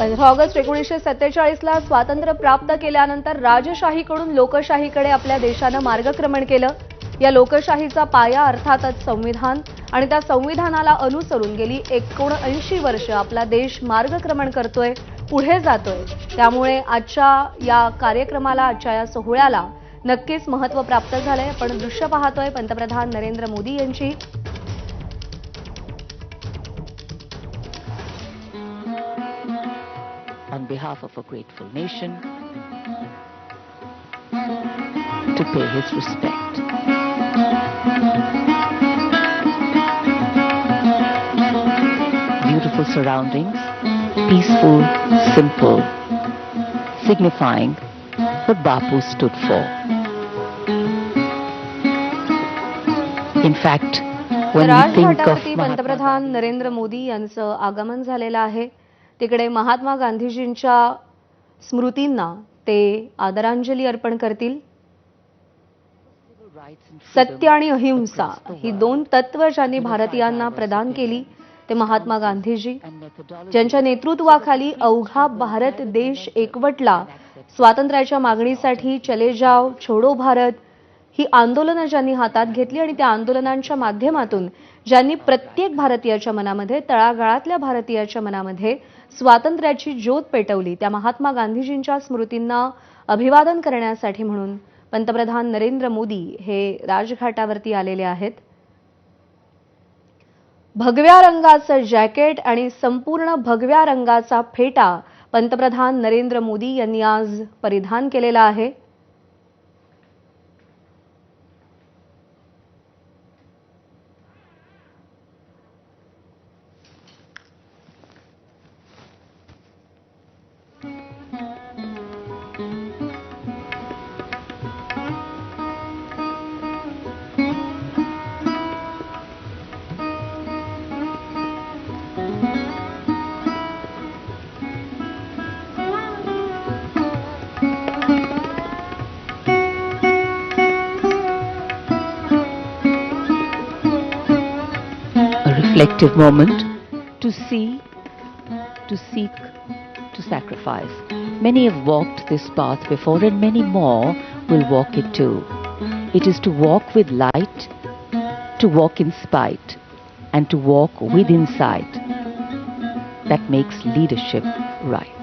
पंधरा ऑगस्ट एकोणीसशे सत्तेचाळीसला स्वातंत्र्य प्राप्त केल्यानंतर राजशाहीकडून लोकशाहीकडे आपल्या देशानं मार्गक्रमण केलं. या लोकशाहीचा पाया अर्थातच संविधान आणि त्या संविधानाला अनुसरून गेली एकोणऐंशी वर्ष आपला देश मार्गक्रमण करतोय पुढे जातोय. त्यामुळे आजच्या या कार्यक्रमाला आजच्या या सोहळ्याला नक्कीच महत्त्व प्राप्त झालंय. आपण दृश्य पाहतोय पंतप्रधान नरेंद्र मोदी यांची. behalf of a grateful nation to pay his respect. Beautiful surroundings, peaceful, simple, signifying what Bapu stood for. In fact, when we think of राजघाटावरती Mahatma पंतप्रधान नरेंद्र मोदी यांचं आगमन झालेलं आहे तिकडे महात्मा गांधीजींच्या स्मृतींना ते आदरांजली अर्पण करतील. सत्य आणि अहिंसा ही दोन तत्व ज्यांनी भारतीयांना प्रदान केली ते महात्मा गांधीजी. ज्यांच्या नेतृत्वाखाली अवघा भारत देश एकवटला स्वातंत्र्याच्या मागणीसाठी चले जाव छोडो भारत ही आंदोलनं ज्यांनी हातात घेतली आणि त्या आंदोलनांच्या माध्यमातून ज्यांनी प्रत्येक भारतीयाच्या मनामध्ये तळागाळातल्या भारतीयाच्या मनामध्ये स्वातंत्र्याची ज्योत पेटवली त्या महात्मा गांधीजींच्या स्मृतींना अभिवादन करण्यासाठी म्हणून पंतप्रधान नरेंद्र मोदी हे राजघाटावरती आलेले आहेत. भगव्या रंगाचं जॅकेट आणि संपूर्ण भगव्या रंगाचा फेटा पंतप्रधान नरेंद्र मोदी यांनी आज परिधान केलेला आहे. Reflective moment to see, to seek, to sacrifice. Many have walked this path before, and many more will walk it too. It is to walk with light, to walk in spite, and to walk with insight that makes leadership right.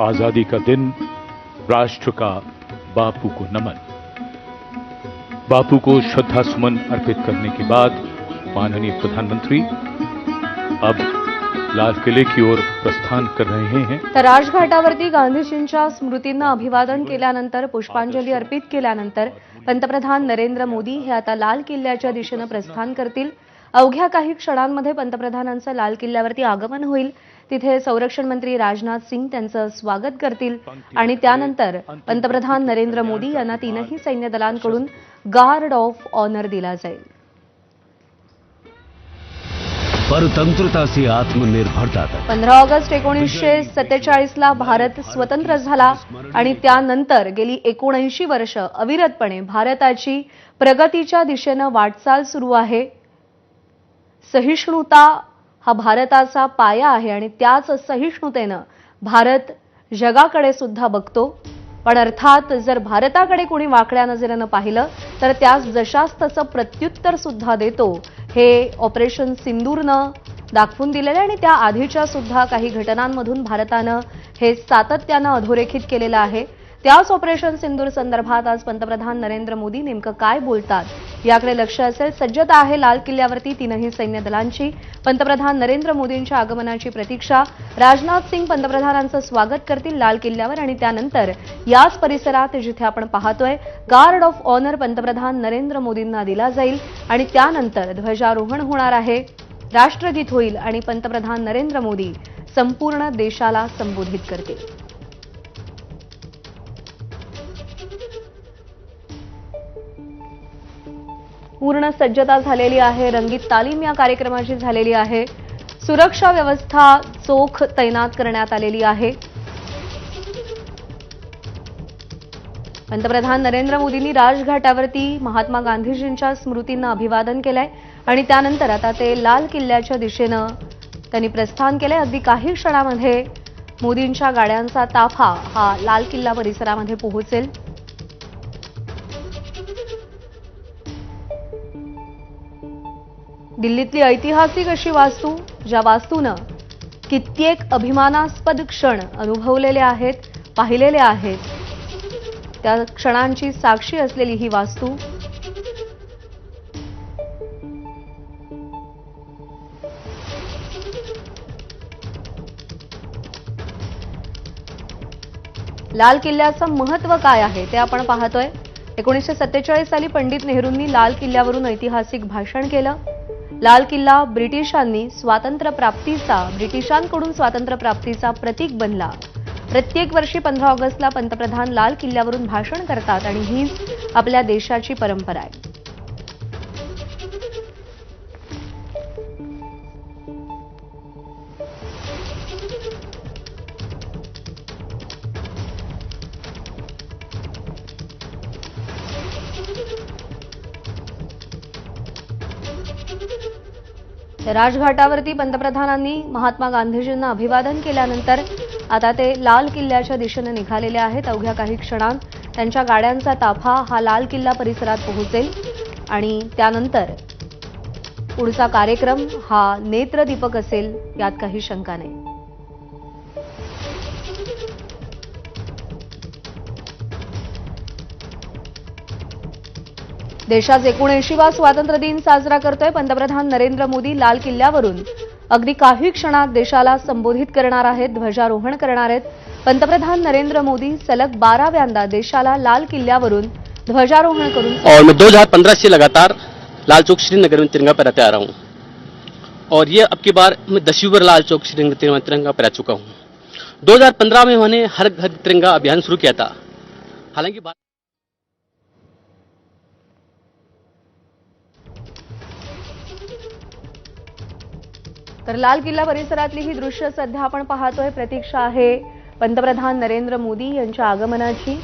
आज़ादी का दिन राष्ट्र का बापू को नमन। बापू को श्रद्धा सुमन अर्पित करने के बाद माननीय प्रधानमंत्री अब लाल किले की ओर प्रस्थान कर रहे हैं। तर राजघाटावरती गांधीजींच्या स्मृतींना अभिवादन केल्यानंतर पुष्पांजली अर्पित केल्यानंतर पंतप्रधान नरेंद्र मोदी हे आता लाल किल्ल्याच्या दिशेनं प्रस्थान करतील. अवघ्या काही क्षणांमध्ये पंतप्रधानांचं लाल किल्ल्यावरती आगमन होईल. तिथे संरक्षण मंत्री राजनाथ सिंग त्यांचं स्वागत करतील. आणि त्यानंतर पंतप्रधान नरेंद्र मोदी यांना तीनही सैन्य दलांकडून गार्ड ऑफ ऑनर दिला जाईल. परतंत्रता से आत्मनिर्भरता पंधरा ऑगस्ट एकोणीसशे सत्तेचाळीसला भारत स्वतंत्र झाला आणि त्यानंतर गेली एकोणऐंशी वर्ष अविरतपणे भारताची प्रगतीच्या दिशेनं वाटचाल सुरू आहे. सहिष्णुता हा भारताचा पाया आहे आणि त्याच सहिष्णुतेनं भारत जगाकडे सुद्धा बघतो. पण अर्थात जर भारताकडे कोणी वाकड्या नजरेनं पाहिलं तर त्यास जशास तसं प्रत्युत्तर सुद्धा देतो. हे ऑपरेशन सिंदूरनं दाखवून दिलेलं आहे आणि त्या आधीच्या सुद्धा काही घटनांमधून भारतानं हे सातत्यानं अधोरेखित केलेलं आहे. त्याच ऑपरेशन सिंदूर संदर्भात आज पंतप्रधान नरेंद्र मोदी नेमकं काय बोलतात? याकडे लक्ष असेल सज्जता आहे लाल किल्ल्यावरती तीनही सैन्य दलांची पंतप्रधान नरेंद्र मोदींच्या आगमनाची प्रतीक्षा. राजनाथ सिंग पंतप्रधानांचं स्वागत करतील लाल किल्ल्यावर आणि त्यानंतर याच परिसरात जिथे आपण पाहतोय गार्ड ऑफ ऑनर पंतप्रधान नरेंद्र मोदींना दिला जाईल आणि त्यानंतर ध्वजारोहण होणार आहे. राष्ट्रगीत होईल आणि पंतप्रधान नरेंद्र मोदी संपूर्ण देशाला संबोधित करतील. पूर्ण सज्जता झालेली आहे. रंगीत तालीम या कार्यक्रमाची झालेली आहे. सुरक्षा व्यवस्था चोख तैनात करण्यात आलेली आहे. पंतप्रधान नरेंद्र मोदींनी राजघाटावरती महात्मा गांधीजींच्या स्मृतींना अभिवादन केलंय आणि त्यानंतर आता ते लाल किल्ल्याच्या दिशेनं त्यांनी प्रस्थान केलंय. अगदी काही क्षणामध्ये मोदींच्या गाड्यांचा ताफा हा लाल किल्ला परिसरामध्ये पोहोचेल. दिल्लीतली ऐतिहासिक अशी वास्तू ज्या वास्तूनं कित्येक अभिमानास्पद क्षण अनुभवलेले आहेत पाहिलेले आहेत त्या क्षणांची साक्षी असलेली ही वास्तू लाल किल्ल्याचं महत्त्व काय आहे ते आपण पाहतोय. एकोणीसशे सत्तेचाळीस साली पंडित नेहरूंनी लाल किल्ल्यावरून ऐतिहासिक भाषण केलं. लाल किल्ला ब्रिटिशांनी स्वातंत्र्यप्राप्तीचा ब्रिटिशांकडून स्वातंत्र्यप्राप्तीचा प्रतीक बनला. प्रत्येक वर्षी पंधरा ऑगस्टला पंतप्रधान लाल किल्ल्यावरून भाषण करतात आणि हीच आपल्या देशाची परंपरा आहे. राजघाटावरती पंतप्रधानांनी महात्मा गांधीजींना अभिवादन केल्यानंतर आता ते लाल किल्ल्याच्या दिशेने निघालेले आहेत. अवघ्या काही क्षणांत त्यांच्या गाड्यांचा ताफा हा लाल किल्ला परिसरात पोहोचेल आणि त्यानंतर पुढचा कार्यक्रम हा नेत्रदीपक असेल यात काही शंका नाही. देशात एकोणऐंशीवा स्वातंत्र्य दिन साजरा करतोय पंतप्रधान नरेंद्र मोदी लाल किल्ल्यावरून. अगदी काही क्षणात देशाला संबोधित करणार आहेत ध्वजारोहण करणार आहेत. पंतप्रधान नरेंद्र मोदी सलग बाराव्यांदा देशाला लाल किल्ल्यावरून ध्वजारोहण करून और मैं 2015 से लगातार लाल चौक श्रीनगर में तिरंगा फहराते आ रहा हूँ। और ये अब की बार मैं दसवीं बार लाल चौक श्रीनगर तिरंगा तिरंगा फहरा चुका हूँ। 2015 में उन्होंने हर घर तिरंगा अभियान शुरू किया था। हालांकि तर लाल किल्ला परिसरातली ही दृश्य सध्या आपण पाहतोय. प्रतीक्षा आहे पंतप्रधान नरेंद्र मोदी यांच्या आगमनाची.